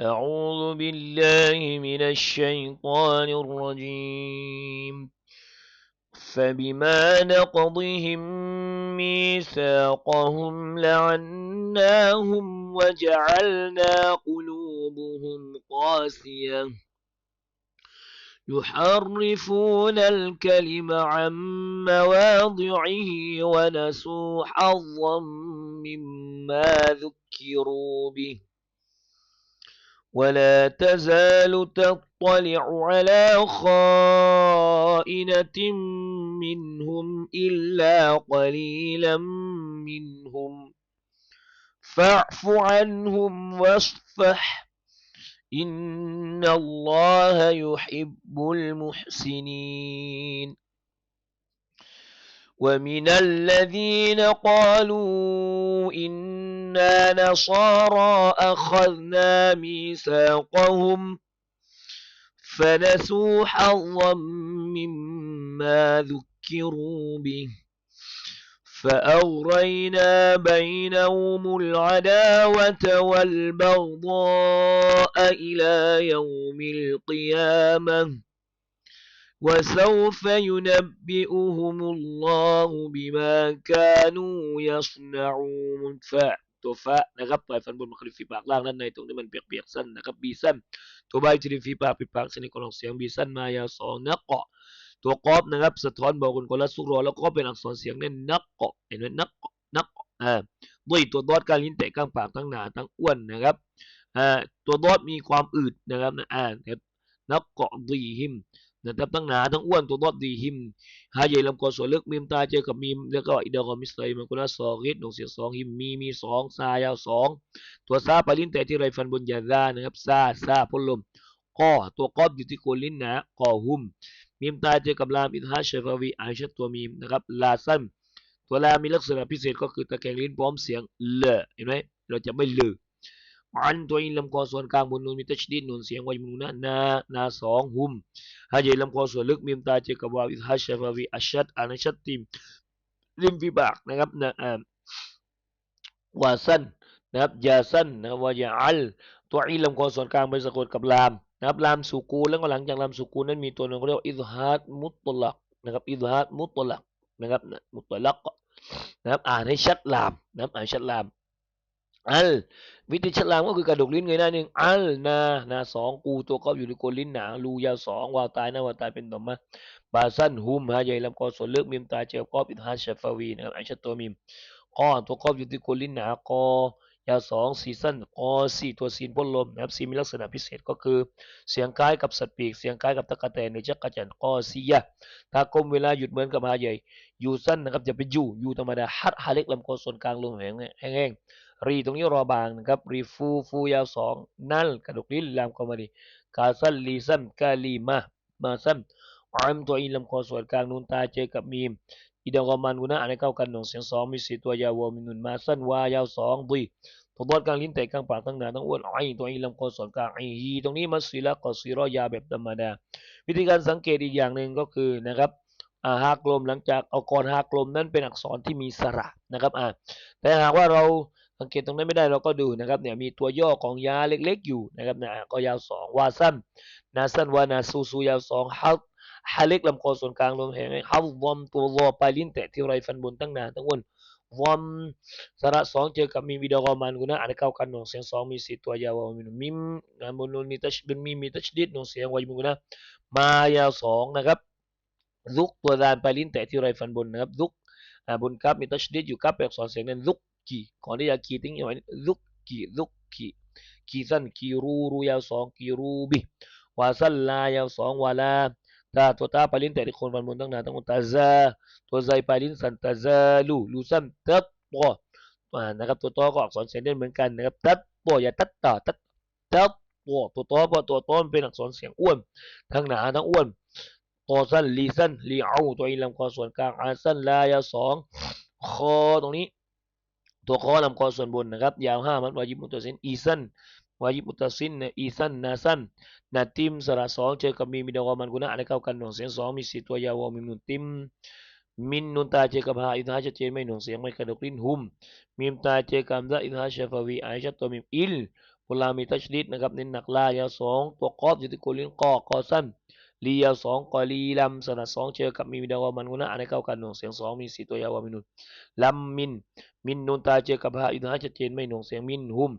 أعوذ بالله من الشيطان الرجيم. فبما نقضهم ميثاقهم لعناهم وجعلنا قلوبهم قاسية. يحرفون الكلم عن مواضعه ونسوا حظا مما ذكروا به. ولا تزال تطلع على خائنة منهم إلا قليلا منهم. فاعف عنهم واصفح. إن الله يحب المحسنين. ومن الذين قالوا إنا نصارى أخذنا ميثاقهم فنسوا حظا مما ذكروا به فأغرينا بينهم العداوة والبغضاء إلى يوم القيامة وسوف ينبئهم الله بما كانوا يصنعون ف ตัวฟะนะครับปลายฟันบนมาคลิฟีปากล่างด้านในตรงนี้มันเปียกๆสั้นนะครับบีสั้นตัวใบจริฟีปากปิดปากชนิดของเสียงบีสั้นมายาวสองนักเกาะตัวกอบนะครับสะท้อนบอกคนคนละสุรอแล้วก็เป็นอักษรเสียงเน้นนักเกาะเห็นไหมนักเกาะนักเอ่าด้วยตัวดอดการลิ้นแตะกลางปากทั้งหนาทั้งอ้วนนะครับอ่าตัวดอดมีความอืดนะครับอ่านักเกาะดีหิม นะครับทั้งหนาทั้งอ้วนตัวดอดดีหิมหาใหญ่ลำคอส่วนลึกมีมตาเจอกับมีมแล้วก็อิดากอมิสไลมันกุลาสองริดหนงเสียงสองหิมมีมีสองซายาวสองตัวซาปาลิ้นแตะที่ไรฟันบนยาซานะครับซาซาพ่นลมก้อตัวกอบอยู่ที่โคนลิ้นหนาก่อหุ้มมีมตาเจอกับลามอิทฮาเชฟาวีไอชัดตัวมีมนะครับลาซันตัวลามีลักษณะพิเศษก็คือตะแคงลิ้นพร้อมเสียงเลเห็นไหมเราจะไม่ลือ อันตัวอินลำคอส่วนกลางบนนูนมีตัชดีนนูนเสียงไว้มูนะนานาสองหุมฮะเยลำคอส่วนลึกมีมตาเจกับวาวิทฮาเชฟาวีอัชชัดอานัชัดติมริมฟีบากนะครับนะอ่าวาซันนะครับยาซันนะวายาอัลตัวอินลำคอส่วนกลางไปสะกดกับลามนะครับลามสุกูลแล้วก็หลังจากลามสุกูลนั้นมีตัวหนึ่งเรียกว่าอิซฮัดมุตตลักนะครับอิซฮัดมุตตลักนะครับมุตตลักนะครับอ่านให้ชัดลามนะครับอ่านชัดลาม อัลวิธีชัดลามก็คือกระดกลิ้นเงยหน้าหนึ่งอัลนานาสองกูตัวก็อยู่ในโกนลิ้นหนารูยาวสองวาวตายหน้าวาวตายเป็นต่อมาบาสันหุมฮะใหญ่ลำคอส่วนเลือกมิมตาเจลกอบอิทฮัดเชฟาวีนะครับไอชัชตัวมิมก้อตัวกอบอยู่ที่โกนลิ้นหนากอ ยาวสองซีซั่นออสี่ตัวซีนพ่นลมนะครับซีมีลักษณะพิเศษก็คือ เสียงคล้ายกับสัตว์ปีก เสียงคล้ายกับตะกะแตนในจักรจันทร์กอซียะถ้ากลมเวลาหยุดเหมือนกับหาใหญ่อยู่สั้นนะครับจะเป็นยูยูธรรมดาฮัดฮาเล็กลำคอส่วนกลางลมแห้งแห้งรีตรงนี้รอบางนะครับรีฟูฟูยาวสองนั่นกระดูกลิ้นลามเข้ามาดีกาซันลีซันกาลีมามาซันอัมตัวอินลำคอส่วนกลางนูนตาเจอกับมีม อิดากอมันกุนะอ่านเข้ากันหนึ่งเสียงสองมีสี่ตัวยาวมีนุนมาสั้นวายาวสองดุยตัวบดกลางลิ้นแตกกลางปากทั้งหนาทั้งอ้วนไอตัวอินลำคอส่วนกลางไอฮีตรงนี้มัสซิละกอซีรอยาแบบธรรมดาวิธีการสังเกตอีกอย่างหนึ่งก็คือนะครับอาฮากลมหลังจากเอากรฮากลมนั้นเป็นอักษรที่มีสระนะครับอ่าแต่หากว่าเราสังเกตตรงนั้นไม่ได้เราก็ดูนะครับเนี่ยมีตัวย่อของยาเล็กๆอยู่นะครับนะก็ยาวสองวาสั้นนาสั้นวานาซูซูยาวสองฮัก ฮาเล็กลำคอส่วนกลางลมแห้งฮักวอมตัววอปลายลิ้นแตะที่ไรฟันบนตั้งนาทั้งวนวอมสระสองเจอกับมีวิดอกอมันกุนะอ่านเข้ากันหนงเสียงสองมีสี่ตัวยาวมีมิมงานบนนูนมีตัชดุนมีมีตัชดิดหนงเสียงวายมุกุนะมายาวสองนะครับลุกตัวดานปลายลิ้นแตะที่ไรฟันบนนะครับลุกบนกับมีตัชดิดอยู่กับเป็นอักษรเสียงนั้นลุกกีก่อนที่จะกีทิ้งอย่างนี้ลุกกีลุกกีกีสั้นกีรูรูยาวสองกีรูบิวาสั้นลายาวสองวาลา ตาตัวตาปลายลิ้นแต่ที่คนฟันบนตั้งนานตั้งตาซาตัวใจปลายลิ้นสันตาซาลูลูสั้นตัดปอนะครับ ตัวตอก็อักษรเสียงเด่นเหมือนกันนะครับ ตัดปออย่าตัดต่อตัดตัดปอตัวตอพอตัวต้นเป็นอักษรเสียงอ้วน ทั้งหนาทั้งอ้วนตัวสั้นลีสั้นลีเอาตัวอินลำคอส่วนกลางอาสั้นลายาสองคอตรงนี้ ตัวคอลำคอส่วนบนนะครับ ยาวห้ามัดวายิบมุตสินอีสั้น วายิบมุตสินอีสันนาสันนาติมสระสองเจอกับมีมิดอกมันกุนะอะไรเข้ากันหน่งเสียงสองมีสี่ตัวยาวมีนุนติมมินนุนตาเจอกับฮาอิทาชัดเจนไม่หน่งเสียงไม่กระดกลิ้นหุมมิมตาเจอกับดะอิทฮาชฟาวีไอชัดตัวมิมอิลบลามีตัชดิดนะครับเน้นหนักลายาวสองตัวกอบอยู่ที่กุลินกอกอสั้นลียาวสองกอลีลัมสระสองเจอกับมีดาวามันกุนะอันเข้ากันหน่งเสียงสองมีสี่ตัวยาวามินุนลัมมินมินนูนตาเจอกับฮาอินฮาชัดเจนไม่หน่งเสียงมินหุม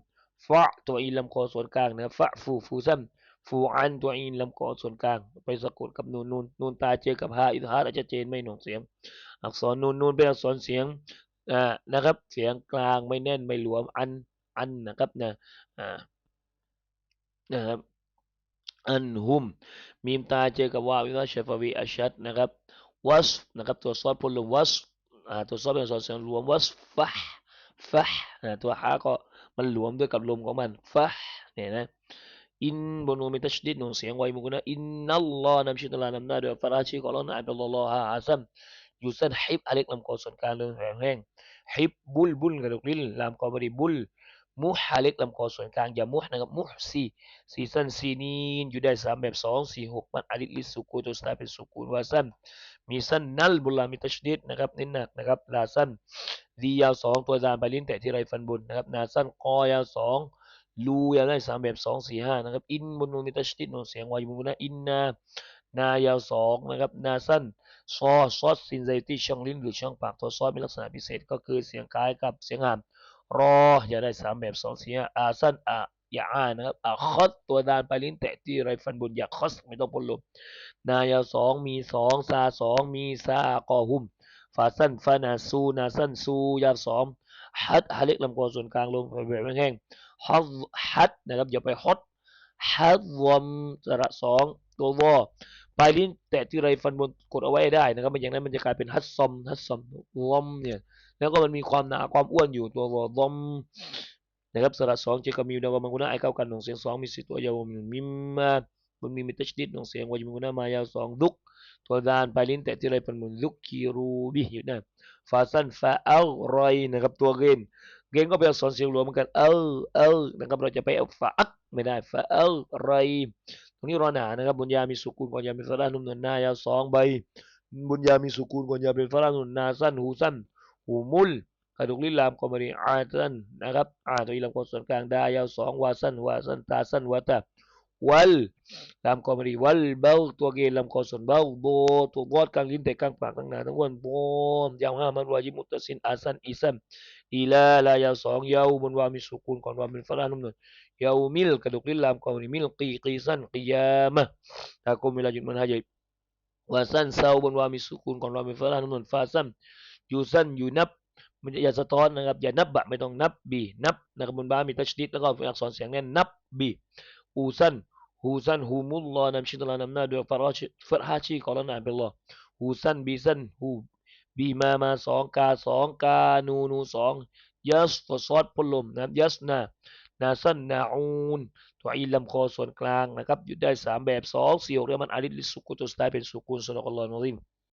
ฟะตัวอีลำคอส่วนกลางนะฟะฟูฟูซ้ำฟูอันตัวอีลำคอส่วนกลาง ไปสะกดกับนูนนูนนูนตาเจอกับฮาอินฮาชัดเจนไม่หน่งเสียง อักษรนูนนูนเป็นอักษรเสียงอ่านะครับ เสียงกลางไม่แน่นไม่หลวมอันอันนะครับนะอ่านะครับอันหุมมีมตาเจอกับวาวิวัชฟวีอัชัดนะครับวัสนะครับตัวซอดพลมวัสตัวซอดเป็นอักษรเสียงรวมวัสฟะฟะนะตัวฮาก็ มันหลวมด้วยกับลมของมันฟะเนี่ยนะอินบนนูมีตัชดิดหนูเสียงไวมุกนะอินนัลลอฮ์นำชิตลานำหน้าด้วยฟาราชีของเรานะอับดุลลอฮ์อาซัมยูซันฮิบอเล็กลำคอส่วนกลางเรื่องแรงแรงฮิบบุลบุลกระดูกลิ้นลำคอบริบุล มุฮาเล็กลำคอส่วนกลางอย่ามุฮนะครับมุฮซีซีซันซีนีนอยู่ได้สามแบบสองสี่หกมันอลิลิสุกูตัวสตาเป็นสุกูนวาซันมีสั้นนัลบุลามีตัชดิดนะครับเน้นหนักนะครับลาสั้นดียาวสองตัวดานไปลิ้นแต่ที่ไรฟันบุญนะครับนาสั้นกอยาวสองลูยาวได้สามแบบสองสี่ห้านะครับอินบนนูมีตัชดิดนูเสียงวายุมุนะอินนานายาวสองนะครับนาสั้นซอซอสซินไซตี้ช่องลิ้นหรือช่องปากตัวซอสมีลักษณะพิเศษก็คือเสียงคล้ายกับเสียงหาม รออย่าได้สามแบบสองเสียอาสั้นอาอย่าอานะครับอาคอสตัวดานไปลิ้นแตะที่ไรฟันบนอย่าคอสไม่ต้องพ่นลมนายาสองมีสองซาสองมีซากอหุมฟาสั้นฟานาซูนาสั้นซูยาสองฮัดฮาเล็กลำคอส่วนกลางลงแบบแห้งฮัดฮัดนะครับอย่าไปฮอตฮัดวอมสระสองตัววอปลายลิ้นแตะที่ไรฟันบนกดเอาไว้ได้นะครับไม่อย่างนั้นมันจะกลายเป็นฮัดซอมฮัดซอมวอมเนี่ย แล้วก็มันมีความหนาความอ้วนอยู่ตัววอวอมนะครับสระสองเจกับมิวดาวมังกุนะไอเก้ากันหนงเสียงสองมีสี่ตัวยาวมิมมามันมีมิตรชดิดหนงเสียงวายุมังกุนะมายาวสองดุกตัวดานไปลิ้นแตะที่ไรฟันบนดุกคีรูบิอยู่นะฟาซันฟาเอัลรอยนะครับตัวเกนเกนก็เป็นอักษรเสียงรวมเหมือนกันเอลเอลนะครับเราจะไปเอาฟาอักไม่ได้ฟาเอัลรอยตรงนี้รอหนานะครับบุญญามีสุกุลก่อนยามีฟารานุ่มนวลหน้ายาวสองใบบุญญามีสุกุลก่อนยาเป็นฟารานุ่นนาสั้นหูสั้น หูมุลกระดูกลิ้นลามกอมรีอาสันนะครับอาตัวอีลำคอส่วนกลางดายาวสองวาสันวาสันตาสันวาตาวัลลามกอมรีวัลเบลตัวเกลลำคอส่วนเบลโบตัวบอดกลางลิ้นแต่กลางปากทั้งหน้าทั้งวันโบมยาวห้ามันวายิมุตสินอาสันอีซัมอีลาลายาวสองยาวบนวามีสุกุลก่อนวาเป็นฟารานุ่มนวลยาวมิลกระดูกลิ้นลามกอมรีมิลกีกีซันกิยามะถ้ากุมเวลาหยุดมันหายใจวาซันเซาบนวามีสุกุลก่อนวาเป็นฟารานุ่มนวลฟาซัม ยูซันยูนับมันอย่าสะท้อนนะครับอย่านับบะไม่ต้องนับบีนับนะครับบนบ้ามีตัชดิดแล้วก็อักษรเสียงแน่นนับบีอูซันฮูซันฮูมุลลอฮ์นำชิตลานำหน้าด้วยฟาราชิฟาราชีของเราหน้าเป็นลอฮูซันบีซันฮูบีมามาสองกาสองกานูนูสองยัสฟซอดพลมนะครับยัสนานาซันนาอูนตัวอีลำคอส่วนกลางนะครับอยู่ได้สามแบบสองสี่หกเรียกมันอาลิลิสุกุตุสไตเป็นสุกุลสุนทรอัลลอฮ์นอริม